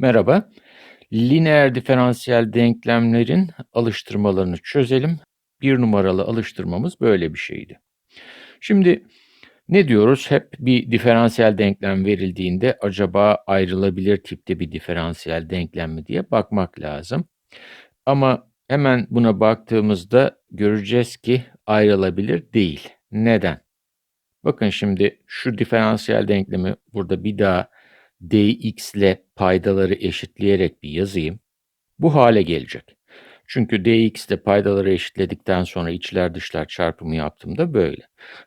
Merhaba. Lineer diferansiyel denklemlerin alıştırmalarını çözelim. Bir numaralı alıştırmamız böyle bir şeydi. Şimdi ne diyoruz? Hep bir diferansiyel denklem verildiğinde acaba ayrılabilir tipte bir diferansiyel denklem mi diye bakmak lazım. Ama hemen buna baktığımızda göreceğiz ki ayrılabilir değil. Neden? Bakın şimdi şu diferansiyel denklemi burada bir daha dx ile paydaları eşitleyerek bir yazayım. Bu hale gelecek. Çünkü dx ile paydaları eşitledikten sonra içler dışlar çarpımı yaptığımda böyle.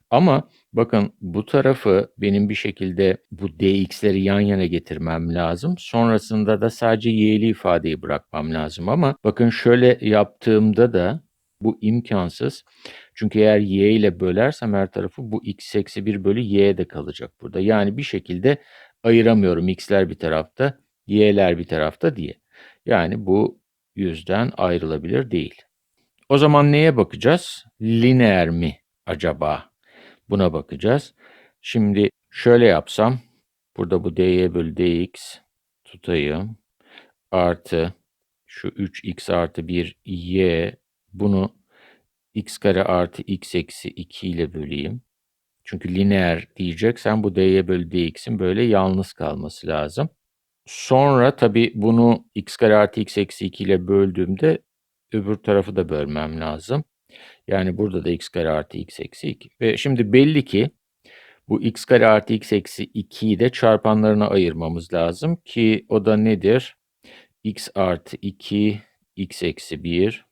Ama bakın bu tarafı benim bir şekilde bu dx'leri yan yana getirmem lazım. Sonrasında da sadece y'li ifadeyi bırakmam lazım. Ama bakın şöyle yaptığımda da bu imkansız. Çünkü eğer y ile bölersem her tarafı bu x eksi 1 bölü y de kalacak burada. Yani bir şekilde ayıramıyorum x'ler bir tarafta, y'ler bir tarafta diye. Yani bu yüzden ayrılabilir değil. O zaman neye bakacağız? Lineer mi acaba? Buna bakacağız. Şimdi şöyle yapsam, burada bu dy bölü dx tutayım. Artı şu 3x artı 1 y bunu x kare artı x eksi 2 ile böleyim. Çünkü lineer diyeceksen bu dy bölü dx'in böyle yalnız kalması lazım. Sonra tabii bunu x kare artı x eksi 2 ile böldüğümde öbür tarafı da bölmem lazım. Yani burada da x kare artı x eksi 2. Ve şimdi belli ki bu x kare artı x eksi 2'yi de çarpanlarına ayırmamız lazım ki o da nedir? x artı 2, x eksi 1.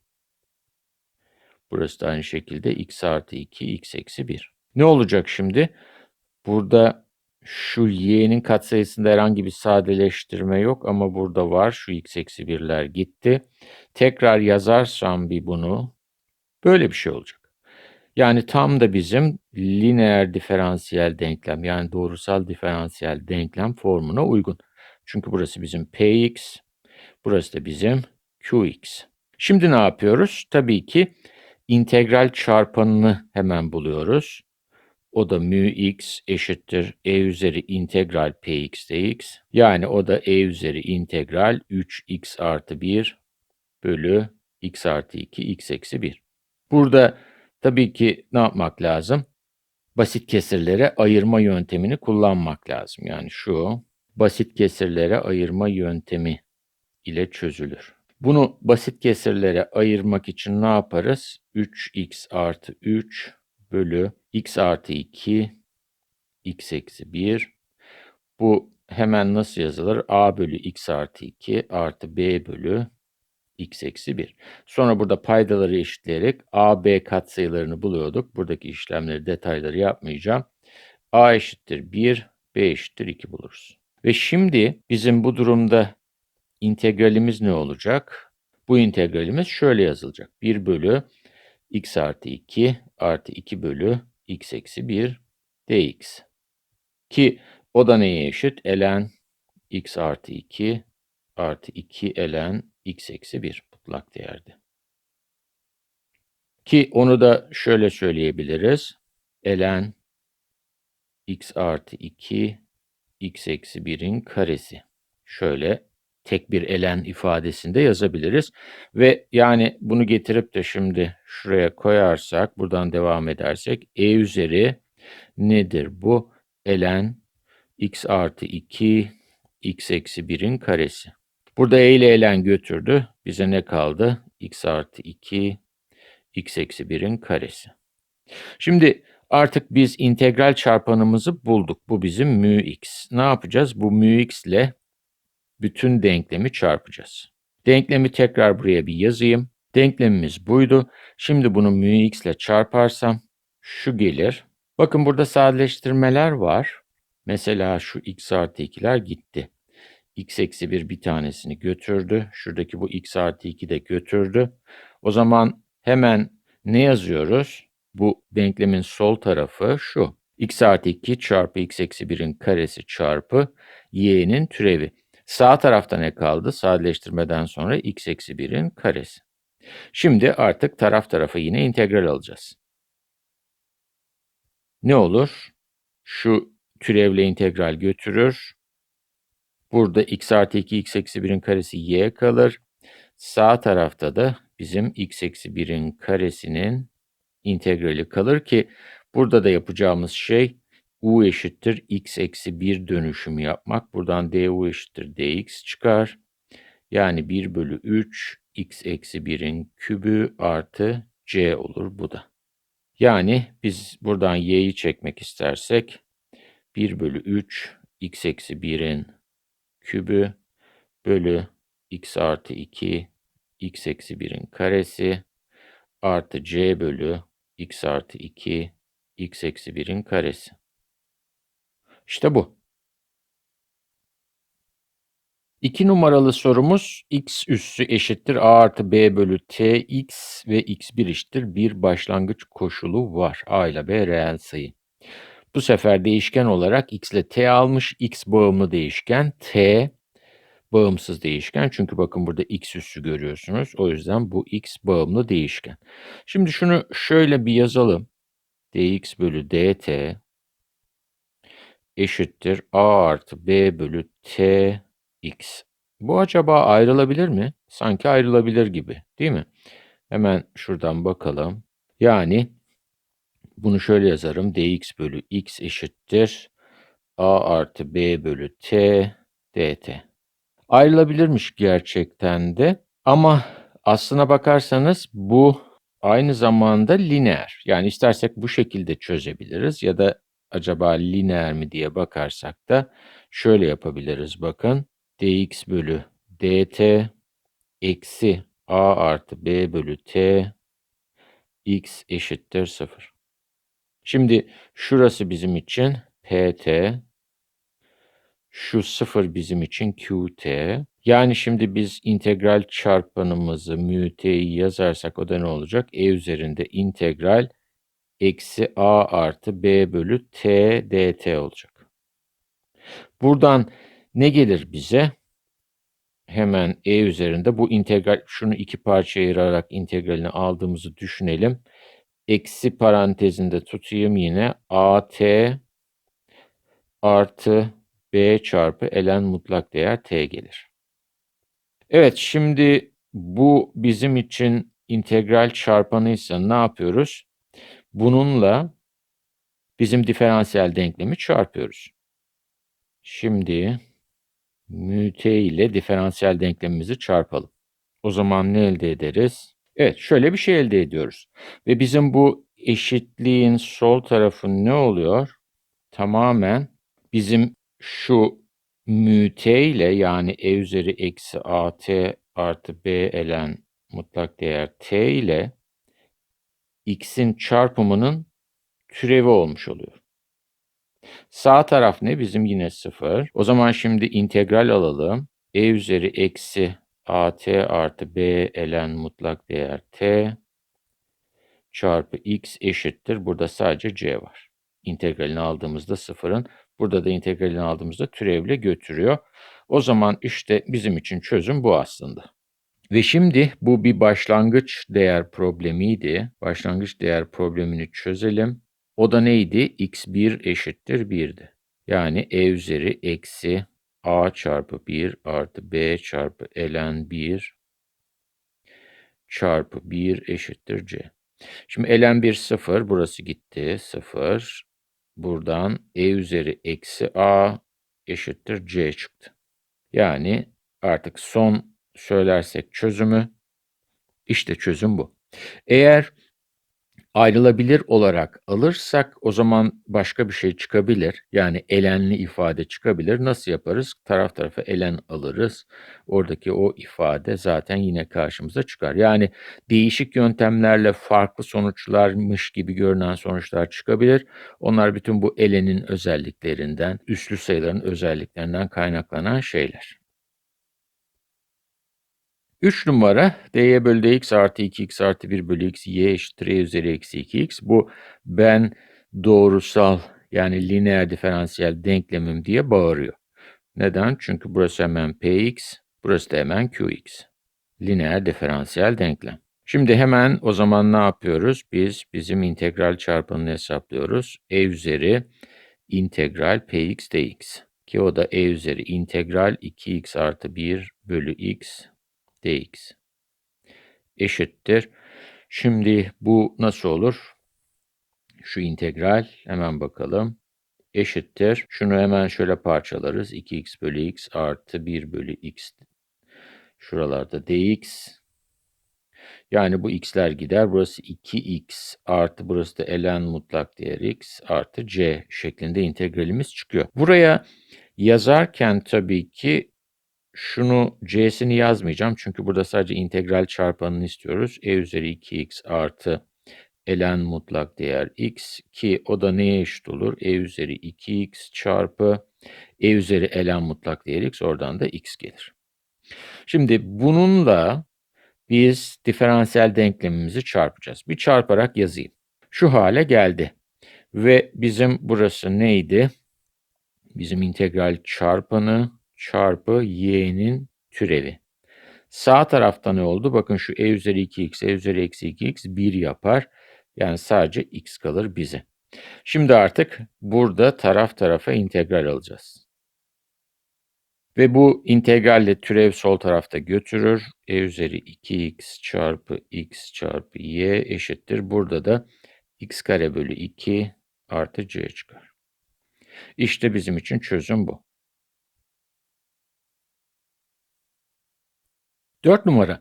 Burası da aynı şekilde x artı 2, x eksi 1. Ne olacak şimdi? Burada şu y'nin katsayısında herhangi bir sadeleştirme yok ama burada var. Şu x eksi 1'ler gitti. Tekrar yazarsam bir bunu böyle bir şey olacak. Yani tam da bizim lineer diferansiyel denklem yani doğrusal diferansiyel denklem formuna uygun. Çünkü burası bizim px, burası da bizim qx. Şimdi ne yapıyoruz? Tabii ki integral çarpanını hemen buluyoruz. O da mu x eşittir e üzeri integral px dx. Yani o da e üzeri integral 3x artı 1 bölü x artı 2 x eksi 1. Burada tabii ki ne yapmak lazım? Basit kesirlere ayırma yöntemini kullanmak lazım. Yani şu basit kesirlere ayırma yöntemi ile çözülür. Bunu basit kesirlere ayırmak için ne yaparız? 3x artı 3 bölü x artı 2 x eksi 1. Bu hemen nasıl yazılır? a bölü x artı 2 artı b bölü x eksi 1. Sonra burada paydaları eşitleyerek a, b katsayılarını buluyorduk. Buradaki işlemleri, detayları yapmayacağım. a eşittir 1, b eşittir 2 buluruz. Ve şimdi bizim bu durumda integralimiz ne olacak? Bu integralimiz şöyle yazılacak. 1 bölü x artı 2 artı 2 bölü x eksi 1 dx. Ki o da neye eşit? ln x artı 2 artı 2 ln x eksi 1 mutlak değerde. Ki onu da şöyle söyleyebiliriz. ln x artı 2 x eksi 1'in karesi. Şöyle tek bir elen ifadesinde yazabiliriz. Ve yani bunu getirip de şimdi şuraya koyarsak, buradan devam edersek e üzeri nedir bu? elen x artı 2 x eksi 1'in karesi. Burada e ile elen götürdü. Bize ne kaldı? x artı 2 x eksi 1'in karesi. Şimdi artık biz integral çarpanımızı bulduk. Bu bizim mu x. Ne yapacağız? Bu mu x ile bütün denklemi çarpacağız. Denklemi tekrar buraya bir yazayım. Denklemimiz buydu. Şimdi bunu mu x ile çarparsam şu gelir. Bakın burada sadeleştirmeler var. Mesela şu x artı 2'ler gitti. x eksi 1 bir tanesini götürdü. Şuradaki bu x artı 2 de götürdü. O zaman hemen ne yazıyoruz? Bu denklemin sol tarafı şu. x artı 2 çarpı x eksi 1'in karesi çarpı y'nin türevi. Sağ tarafta ne kaldı? Sadeleştirmeden sonra x eksi 1'in karesi. Şimdi artık taraf tarafa yine integral alacağız. Ne olur? Şu türevle integral götürür. Burada x artı 2 x eksi 1'in karesi y kalır. Sağ tarafta da bizim x eksi 1'in karesinin integrali kalır ki burada da yapacağımız şey u eşittir x eksi 1 dönüşümü yapmak. Buradan du eşittir dx çıkar. Yani 1 bölü 3 x eksi 1'in kübü artı c olur bu da. Yani biz buradan y'yi çekmek istersek 1 bölü 3 x eksi 1'in kübü bölü x artı 2 x eksi 1'in karesi artı c bölü x artı 2 x eksi 1'in karesi. İşte bu. 2 numaralı sorumuz x üssü eşittir a artı b bölü t x ve x1 eşittir bir başlangıç koşulu var. a ile b reel sayı. Bu sefer değişken olarak x ile t almış. x bağımlı değişken, t bağımsız değişken. Çünkü bakın burada x üssü görüyorsunuz. O yüzden bu x bağımlı değişken. Şimdi şunu şöyle bir yazalım. dx bölü dt eşittir a artı b bölü t x. Bu acaba ayrılabilir mi? Sanki ayrılabilir gibi değil mi? Hemen şuradan bakalım. Yani bunu şöyle yazarım. dx bölü x eşittir a artı b bölü t dt. Ayrılabilirmiş gerçekten de ama aslına bakarsanız bu aynı zamanda lineer. Yani istersek bu şekilde çözebiliriz ya da acaba lineer mi diye bakarsak da şöyle yapabiliriz bakın. dx bölü dt eksi a artı b bölü t x eşittir 0. Şimdi şurası bizim için pt, şu 0 bizim için qt. Yani şimdi biz integral çarpanımızı mu t'yi yazarsak o da ne olacak? e üzerinde integral eksi a artı b bölü t dt olacak. Buradan ne gelir bize? Hemen e üzerinde bu integral, şunu iki parçaya ayırarak integralini aldığımızı düşünelim. Eksi parantezinde tutayım yine at artı b çarpı ln mutlak değer t gelir. Evet şimdi bu bizim için integral çarpanıysa ne yapıyoruz? Bununla bizim diferansiyel denklemi çarpıyoruz. Şimdi mu t ile diferansiyel denklemimizi çarpalım. O zaman ne elde ederiz? Evet şöyle bir şey elde ediyoruz. Ve bizim bu eşitliğin sol tarafı ne oluyor? Tamamen bizim şu mu t ile yani e üzeri eksi at artı b ln mutlak değer t ile x'in çarpımının türevi olmuş oluyor. Sağ taraf ne? Bizim yine 0. O zaman şimdi integral alalım. e üzeri eksi at artı b ln mutlak değer t çarpı x eşittir. Burada sadece c var. İntegralini aldığımızda sıfırın. Burada da integralini aldığımızda türevle götürüyor. O zaman işte bizim için çözüm bu aslında. Ve şimdi bu bir başlangıç değer problemiydi. Başlangıç değer problemini çözelim. O da neydi? x1 eşittir 1'di. Yani e üzeri eksi a çarpı 1 artı b çarpı ln 1 çarpı 1 eşittir c. Şimdi ln 1 0. Burası gitti. 0. Buradan e üzeri eksi a eşittir c çıktı. Yani artık son söylersek çözümü işte çözüm bu. Eğer ayrılabilir olarak alırsak o zaman başka bir şey çıkabilir. Yani elenli ifade çıkabilir. Nasıl yaparız? Taraf tarafa elen alırız. Oradaki o ifade zaten yine karşımıza çıkar. Yani değişik yöntemlerle farklı sonuçlarmış gibi görünen sonuçlar çıkabilir. Onlar bütün bu elenin özelliklerinden, üslü sayıların özelliklerinden kaynaklanan şeyler. 3 numara dy bölü dx artı 2x artı 1 bölü x y eşittir e üzeri eksi 2x. Bu ben doğrusal yani lineer diferansiyel denklemim diye bağırıyor. Neden? Çünkü burası hemen px, burası da hemen qx. Lineer diferansiyel denklem. Şimdi hemen o zaman ne yapıyoruz? Biz bizim integral çarpanını hesaplıyoruz. e üzeri integral px dx. ki o da e üzeri integral 2x artı 1 bölü x dx eşittir. Şimdi bu nasıl olur? Şu integral hemen bakalım. Eşittir. Şunu hemen şöyle parçalarız. 2x bölü x artı 1 bölü x. Şuralarda dx. Yani bu x'ler gider. Burası 2x artı burası da ln mutlak değer x artı c şeklinde integralimiz çıkıyor. Buraya yazarken tabii ki şunu c'sini yazmayacağım. Çünkü burada sadece integral çarpanını istiyoruz. e üzeri 2x artı ln mutlak değer x ki o da neye eşit olur? e üzeri 2x çarpı e üzeri ln mutlak değer x oradan da x gelir. Şimdi bununla biz diferansiyel denklemimizi çarpacağız. Bir çarparak yazayım. Şu hale geldi. Ve bizim burası neydi? Bizim integral çarpanı çarpı y'nin türevi. Sağ tarafta ne oldu? Bakın şu e üzeri 2x, e üzeri eksi 2x 1 yapar. Yani sadece x kalır bize. Şimdi artık burada taraf tarafa integral alacağız. Ve bu integralle türev sol tarafta götürür. e üzeri 2x çarpı x çarpı y eşittir. Burada da x kare bölü 2 artı c çıkar. İşte bizim için çözüm bu. 4 numara.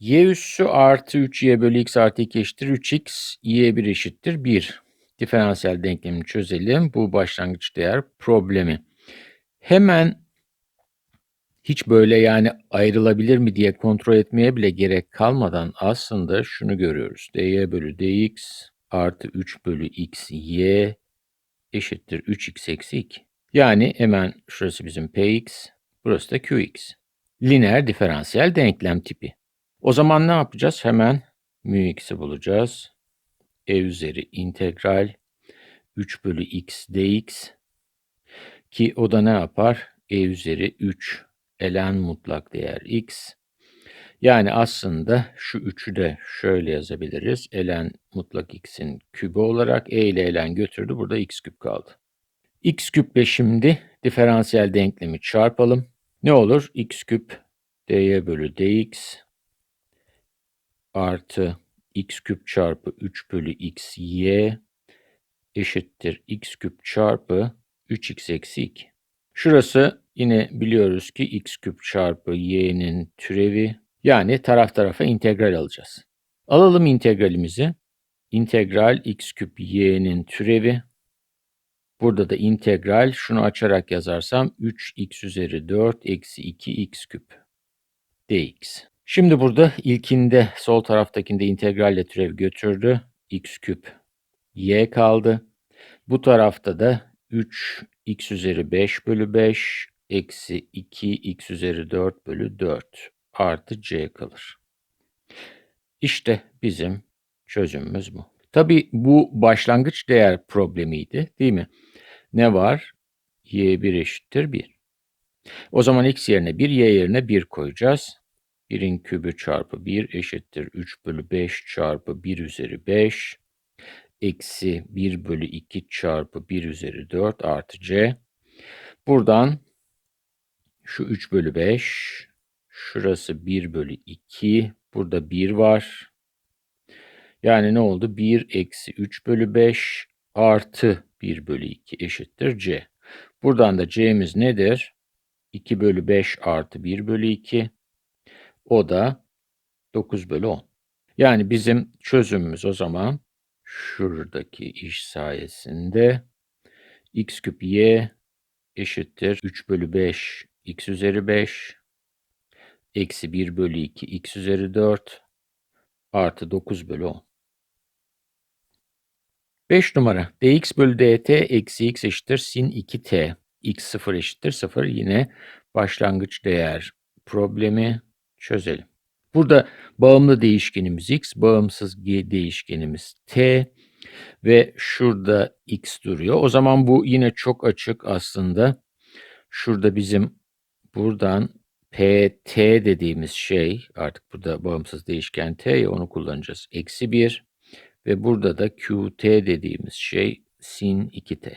y üssü artı 3y bölü x artı 2 eşittir 3x, y1 eşittir 1. Diferansiyel denklemini çözelim. Bu başlangıç değer problemi. Hemen hiç böyle yani ayrılabilir mi diye kontrol etmeye bile gerek kalmadan aslında şunu görüyoruz. dy bölü dx artı 3 bölü x y eşittir 3x eksi 2. Yani hemen şurası bizim px, burası da qx. Lineer diferansiyel denklem tipi. O zaman ne yapacağız? Hemen mu x'i bulacağız. e üzeri integral 3 bölü x dx ki o da ne yapar? e üzeri 3 ln mutlak değer x. Yani aslında şu 3'ü de şöyle yazabiliriz. ln mutlak x'in kübü olarak e ile ln götürdü. Burada x küp kaldı. x küple şimdi diferansiyel denklemi çarpalım. Ne olur? x küp dy bölü dx artı x küp çarpı 3 bölü x y eşittir x küp çarpı 3x eksi 2. Şurası yine biliyoruz ki x küp çarpı y'nin türevi yani taraf tarafa integral alacağız. Alalım integralimizi. İntegral x küp y'nin türevi. Burada da integral şunu açarak yazarsam 3x üzeri 4 eksi 2x küp dx. Şimdi burada ilkinde sol taraftakinde integralle türev götürdü. x küp y kaldı. Bu tarafta da 3 x üzeri 5 bölü 5 eksi 2 x üzeri 4 bölü 4 artı c kalır. İşte bizim çözümümüz bu. Tabi bu başlangıç değer problemiydi değil mi? Ne var? y1 eşittir 1. O zaman x yerine 1, y yerine 1 koyacağız. 1'in kübü çarpı 1 eşittir 3 bölü 5 çarpı 1 üzeri 5 eksi 1 bölü 2 çarpı 1 üzeri 4 artı c. Buradan şu 3 bölü 5 şurası 1 bölü 2 burada 1 var. Yani ne oldu? 1 eksi 3 bölü 5 artı 1 bölü 2 eşittir c. Buradan da c'miz nedir? 2 bölü 5 artı 1 bölü 2 o da 9 bölü 10. Yani bizim çözümümüz o zaman şuradaki iş sayesinde x küp y eşittir 3 bölü 5 x üzeri 5 eksi 1 bölü 2 x üzeri 4 artı 9 bölü 10. 5 numara dx bölü dt eksi x eşittir sin 2t x 0 eşittir 0 yine başlangıç değer problemi çözelim. Burada bağımlı değişkenimiz x, bağımsız değişkenimiz t ve şurada x duruyor. O zaman bu yine çok açık aslında. Şurada bizim buradan pt dediğimiz şey artık burada bağımsız değişken t onu kullanacağız. Eksi 1 ve burada da qt dediğimiz şey sin 2t.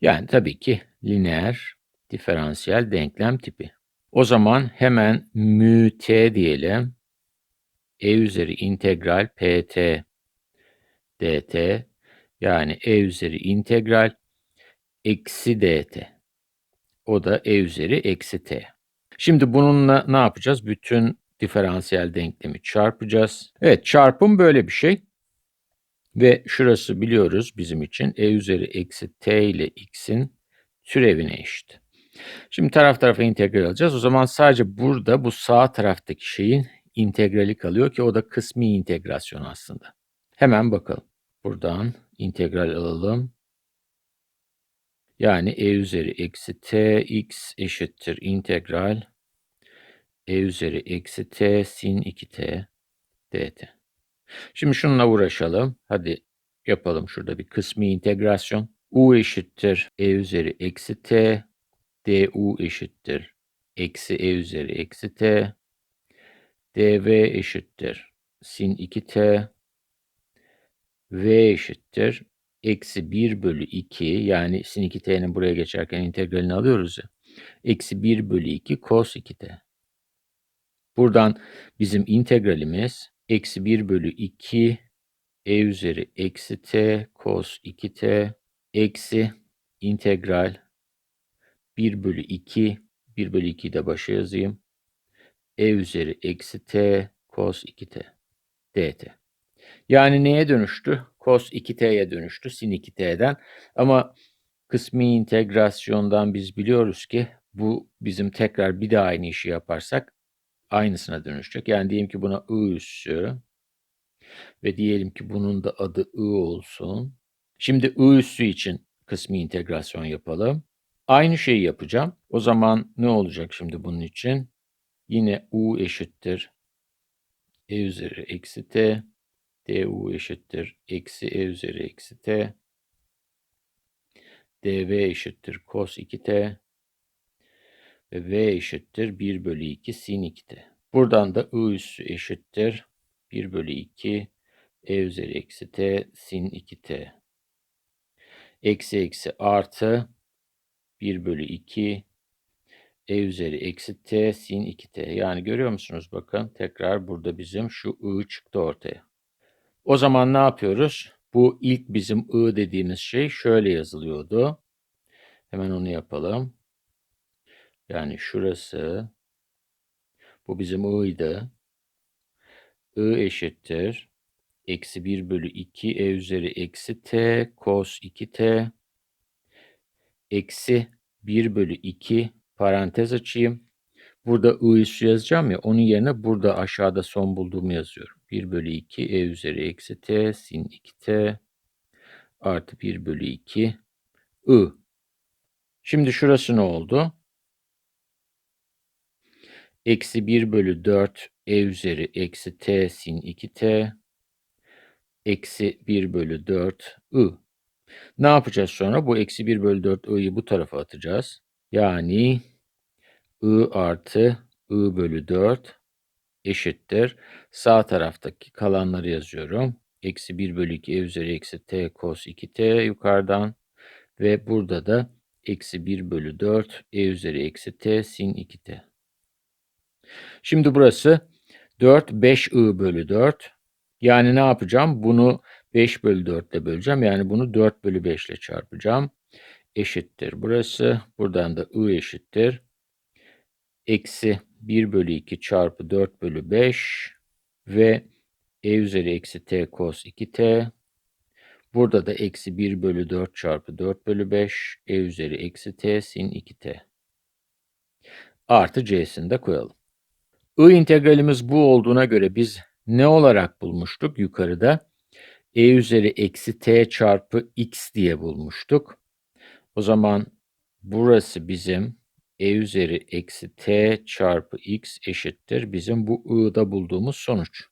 Yani tabii ki lineer diferansiyel denklem tipi. O zaman hemen mü t diyelim. e üzeri integral pt dt yani e üzeri integral eksi dt. O da e üzeri eksi t. Şimdi bununla ne yapacağız? Bütün diferansiyel denklemi çarpacağız. Evet çarpım böyle bir şey. Ve şurası biliyoruz bizim için e üzeri eksi t ile x'in türevine eşit. Şimdi taraf tarafa integral alacağız. O zaman sadece burada bu sağ taraftaki şeyin integrali kalıyor ki o da kısmi integrasyon aslında. Hemen bakalım. Buradan integral alalım. Yani e üzeri eksi t x eşittir integral e üzeri eksi t sin 2t dt. Şimdi şununla uğraşalım. Hadi yapalım şurada bir kısmi integrasyon. u eşittir e üzeri eksi t du eşittir eksi e üzeri eksi t dv eşittir sin 2t v eşittir eksi 1 bölü 2 yani sin 2t'nin buraya geçerken integralini alıyoruz ya. Eksi 1 bölü 2 cos 2t. Buradan bizim integralimiz eksi 1 bölü 2 e üzeri eksi t cos 2t eksi integral 1 bölü 2 1 bölü 2'yi de başa yazayım. e üzeri eksi t cos 2t dt. Yani neye dönüştü? Cos 2t'ye dönüştü sin 2t'den. Ama kısmi integrasyondan biz biliyoruz ki bu bizim tekrar bir daha aynı işi yaparsak aynısına dönüşecek. Yani diyelim ki buna i üssü ve diyelim ki bunun da adı i olsun. Şimdi i üssü için kısmi integrasyon yapalım. Aynı şeyi yapacağım. O zaman ne olacak şimdi bunun için? Yine u eşittir e üzeri eksi t du eşittir eksi e üzeri eksi t dv eşittir cos 2t ve v eşittir 1 bölü 2 sin 2t. Buradan da i üssü eşittir 1 bölü 2 e üzeri eksi t sin 2t. Eksi eksi artı 1 bölü 2 e üzeri eksi t sin 2t. Yani görüyor musunuz bakın tekrar burada bizim şu i çıktı ortaya. O zaman ne yapıyoruz? Bu ilk bizim i dediğimiz şey şöyle yazılıyordu. Hemen onu yapalım. Yani şurası bu bizim i'ydi. i eşittir. Eksi 1 bölü 2 e üzeri eksi t cos 2t eksi 1 bölü 2 parantez açayım. Burada i üssü yazacağım ya onun yerine burada aşağıda son bulduğumu yazıyorum. 1 bölü 2 e üzeri eksi t sin 2t artı 1 bölü 2 i. Şimdi şurası ne oldu? Eksi 1 bölü 4 e üzeri eksi t sin 2t eksi 1 bölü 4 i. Ne yapacağız sonra? Bu eksi 1 bölü 4 i'yi bu tarafa atacağız. Yani i artı i bölü 4 eşittir. Sağ taraftaki kalanları yazıyorum. Eksi 1 bölü 2 e üzeri eksi t cos 2t yukarıdan. Ve burada da eksi 1 bölü 4 e üzeri eksi t sin 2t. Şimdi burası 4 5 i bölü 4. Yani ne yapacağım? Bunu 5 bölü 4 ile böleceğim. Yani bunu 4 bölü 5 ile çarpacağım. Eşittir burası. Buradan da i eşittir. Eksi 1 bölü 2 çarpı 4 bölü 5 ve e üzeri eksi t cos 2t. Burada da eksi 1 bölü 4 çarpı 4 bölü 5 e üzeri eksi t sin 2t. Artı c'sini de koyalım. I integralimiz bu olduğuna göre biz ne olarak bulmuştuk yukarıda? e üzeri eksi t çarpı x diye bulmuştuk. O zaman burası bizim e üzeri eksi t çarpı x eşittir bizim bu i'da bulduğumuz sonuç.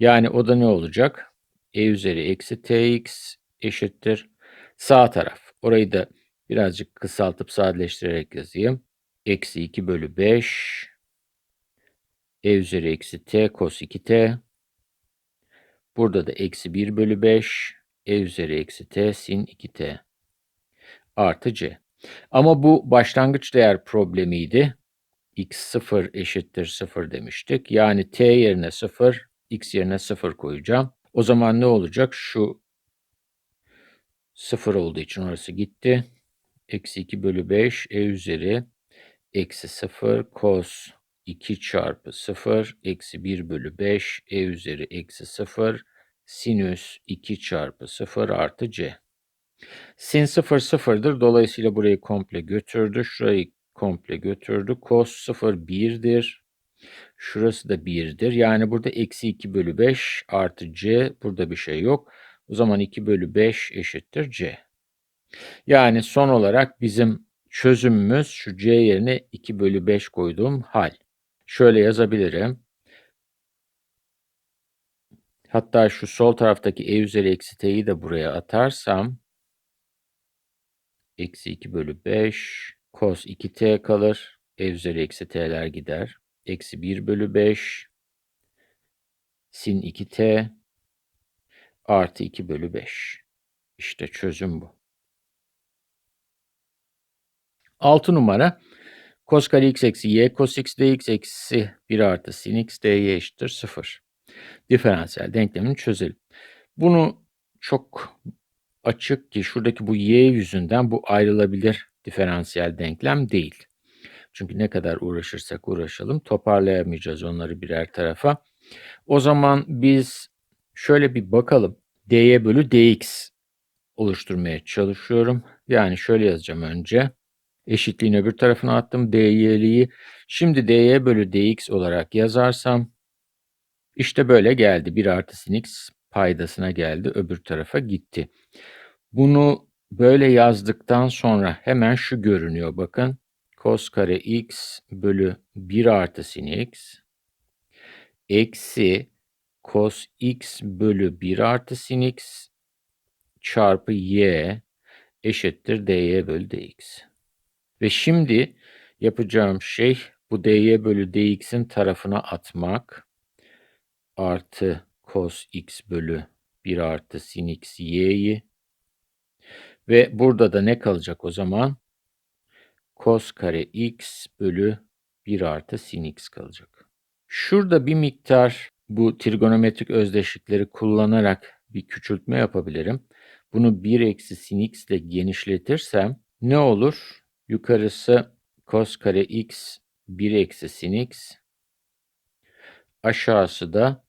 Yani o da ne olacak? e üzeri eksi tx eşittir. Sağ taraf. Orayı da birazcık kısaltıp sadeleştirerek yazayım. Eksi 2 bölü 5 e üzeri eksi t cos 2t. Burada da eksi 1 bölü 5 e üzeri eksi t sin 2t artı c. Ama bu başlangıç değer problemiydi. x 0 eşittir 0 demiştik. Yani t yerine 0, x yerine 0 koyacağım. O zaman ne olacak? Şu 0 olduğu için orası gitti. Eksi 2 bölü 5 e üzeri eksi 0 cos 2 çarpı 0 eksi 1 bölü 5 e üzeri eksi 0 sinüs 2 çarpı 0 artı c. Sin 0 sıfırdır. Dolayısıyla burayı komple götürdü. Şurayı komple götürdü. Cos 0 1'dir. Şurası da 1'dir. Yani burada eksi 2 bölü 5 artı c. Burada bir şey yok. O zaman 2 bölü 5 eşittir c. Yani son olarak bizim çözümümüz şu c yerine 2 bölü 5 koyduğum hal. Şöyle yazabilirim. Hatta şu sol taraftaki e üzeri eksi t'yi de buraya atarsam eksi 2 bölü 5 cos 2t kalır. E üzeri eksi t'ler gider. Eksi 1 bölü 5 sin 2t artı 2 bölü 5. İşte çözüm bu. 6 numara cos kare x eksi y cos x dx eksi 1 artı sin x dy eşittir 0. Diferansiyel denklemini çözelim. Bunu çok açık ki şuradaki bu y yüzünden bu ayrılabilir diferansiyel denklem değil. Çünkü ne kadar uğraşırsak uğraşalım toparlayamayacağız onları birer tarafa. O zaman biz şöyle bir bakalım. dy bölü dx oluşturmaya çalışıyorum. Yani şöyle yazacağım önce. Eşitliğin öbür tarafına attım dy'liyi. Şimdi dy bölü dx olarak yazarsam işte böyle geldi. 1 artı sin x paydasına geldi. Öbür tarafa gitti. Bunu böyle yazdıktan sonra hemen şu görünüyor bakın. Cos kare x bölü 1 artı sin x eksi cos x bölü 1 artı sin x çarpı y eşittir dy bölü dx. Ve şimdi yapacağım şey bu dy bölü dx'in tarafına atmak artı cos x bölü 1 artı sin x y'yi ve burada da ne kalacak o zaman? Cos kare x bölü 1 artı sin x kalacak. Şurada bir miktar bu trigonometrik özdeşlikleri kullanarak bir küçültme yapabilirim. Bunu 1 eksi sin x ile genişletirsem ne olur? Yukarısı cos kare x 1 eksi sin x. Aşağısı da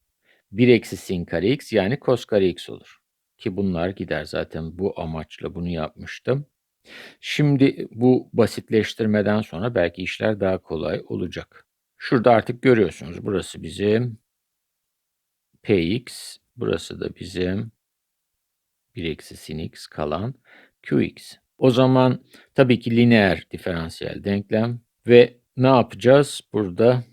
1 eksi sin kare x yani cos kare x olur. Ki bunlar gider zaten bu amaçla bunu yapmıştım. Şimdi bu basitleştirmeden sonra belki işler daha kolay olacak. Şurada artık görüyorsunuz. Burası bizim px. Burası da bizim 1 eksi sin x kalan qx. O zaman tabii ki lineer diferansiyel denklem ve ne yapacağız? Burada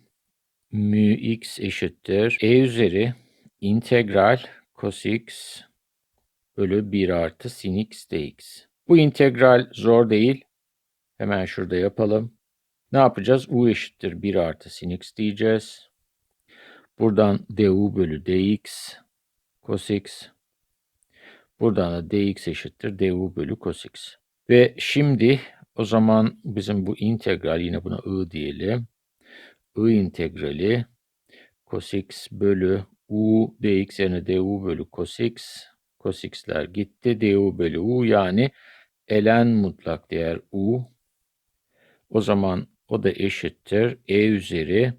mu x eşittir e üzeri integral cos x bölü 1 artı sin x dx. Bu integral zor değil. Hemen şurada yapalım. Ne yapacağız? u eşittir 1 artı sin x diyeceğiz. Buradan du bölü dx cos x. Buradan da dx eşittir du bölü cos x. Ve şimdi o zaman bizim bu integral yine buna i diyelim. i integrali cos x bölü u dx yerine du bölü cos x. Cos x'ler gitti. du bölü u yani ln mutlak değer u. O zaman o da eşittir. e üzeri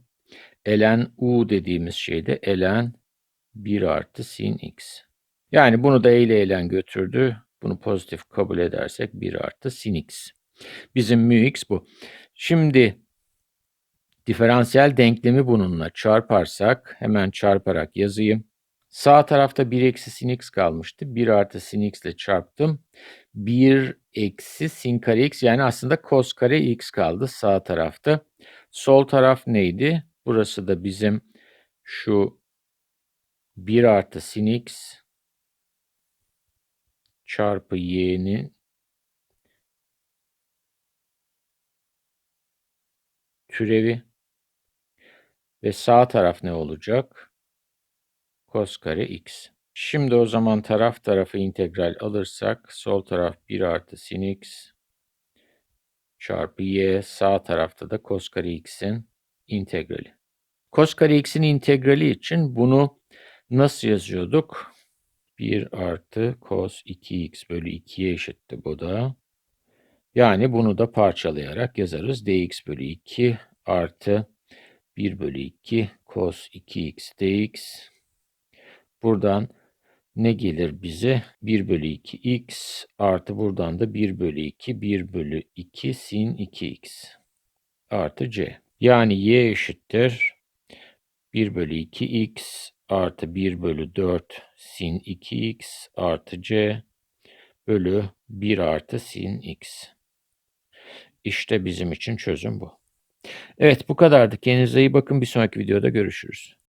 ln u dediğimiz şey de ln 1 artı sin x. Yani bunu da e ile ln götürdü. Bunu pozitif kabul edersek 1 artı sin x. Bizim mu x bu. Şimdi diferansiyel denklemi bununla çarparsak hemen çarparak yazayım. Sağ tarafta 1 eksi sin x kalmıştı. 1 artı sin x ile çarptım. 1 eksi sin kare x yani aslında cos kare x kaldı sağ tarafta. Sol taraf neydi? Burası da bizim şu 1 artı sin x çarpı y'nin türevi ve sağ taraf ne olacak? Cos kare x. Şimdi o zaman taraf tarafı integral alırsak sol taraf 1 artı sin x çarpı y sağ tarafta da cos kare x'in integrali. Cos kare x'in integrali için bunu nasıl yazıyorduk? 1 artı cos 2x bölü 2'ye eşitti bu da. Yani bunu da parçalayarak yazarız. dx bölü 2 artı 1 bölü 2 cos 2x dx. Buradan ne gelir bize? 1 bölü 2 x artı buradan da 1 bölü 2 1 bölü 2 sin 2x artı c. Yani y eşittir 1 bölü 2 x artı 1 bölü 4 sin 2x artı c bölü 1 artı sin x. İşte bizim için çözüm bu. Evet bu kadardı. Kendinize iyi bakın. Bir sonraki videoda görüşürüz.